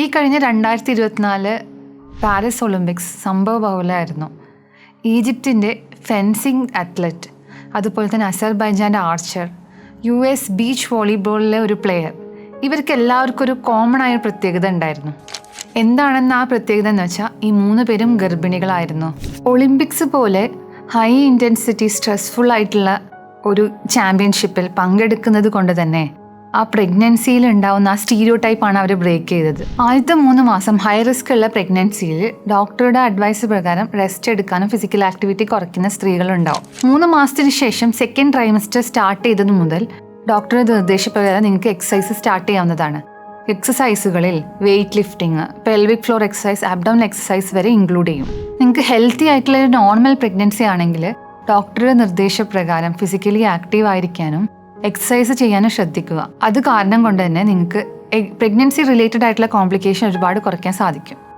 ഈ കഴിഞ്ഞ രണ്ടായിരത്തി ഇരുപത്തിനാല് പാരീസ് ഒളിമ്പിക്സ് സംഭവ ബഹുലായിരുന്നു ഈജിപ്തിന്റെ ഫെൻസിങ് അത്ലറ്റ് അതുപോലെ തന്നെ അസർബൈജാന്റെ ആർച്ചർ യു എസ് ബീച്ച് വോളിബോളിലെ ഒരു പ്ലെയർ ഇവർക്ക് എല്ലാവർക്കും ഒരു കോമൺ ആയ പ്രത്യേകത ഉണ്ടായിരുന്നു. എന്താണെന്ന് ആ പ്രത്യേകത എന്ന് വെച്ചാൽ ഈ മൂന്ന് പേരും ഗർഭിണികളായിരുന്നു. ഒളിമ്പിക്സ് പോലെ ഹൈ ഇന്റൻസിറ്റി സ്ട്രെസ്ഫുൾ ആയിട്ടുള്ള ഒരു ചാമ്പ്യൻഷിപ്പിൽ പങ്കെടുക്കുന്നത് കൊണ്ട് തന്നെ ആ പ്രഗ്നൻസിയിൽ ഉണ്ടാവുന്ന ആ സ്റ്റീരിയോ ടൈപ്പാണ് അവർ ബ്രേക്ക് ചെയ്തത്. ആദ്യത്തെ മൂന്ന് മാസം ഹൈ റിസ്ക് ഉള്ള പ്രഗ്നൻസിയിൽ ഡോക്ടറുടെ അഡ്വൈസ് പ്രകാരം റെസ്റ്റ് എടുക്കാനും ഫിസിക്കൽ ആക്ടിവിറ്റി കുറയ്ക്കുന്ന സ്ത്രീകളുണ്ടാവും. മൂന്ന് മാസത്തിന് ശേഷം സെക്കൻഡ് ട്രൈമസ്റ്റർ സ്റ്റാർട്ട് ചെയ്തത് മുതൽ ഡോക്ടറുടെ നിർദ്ദേശപ്രകാരം നിങ്ങൾക്ക് എക്സസൈസ് സ്റ്റാർട്ട് ചെയ്യാവുന്നതാണ്. എക്സസൈസുകളിൽ weight lifting pelvic floor exercise abdominal exercise വരെ ഇൻക്ലൂഡ് ചെയ്യും. നിങ്ങൾക്ക് ഹെൽത്തി ആയിട്ടുള്ള ഒരു നോർമൽ പ്രഗ്നൻസി ആണെങ്കിൽ ഡോക്ടറുടെ നിർദ്ദേശപ്രകാരം ഫിസിക്കലി ആക്റ്റീവ് ആയിരിക്കാനും എക്സസൈസ് ചെയ്യാനും ശ്രദ്ധിക്കുക. അത് കാരണം കൊണ്ട് തന്നെ നിങ്ങൾക്ക് പ്രഗ്നൻസി റിലേറ്റഡ് ആയിട്ടുള്ള കോംപ്ലിക്കേഷൻ ഒരുപാട് കുറയ്ക്കാൻ സാധിക്കും.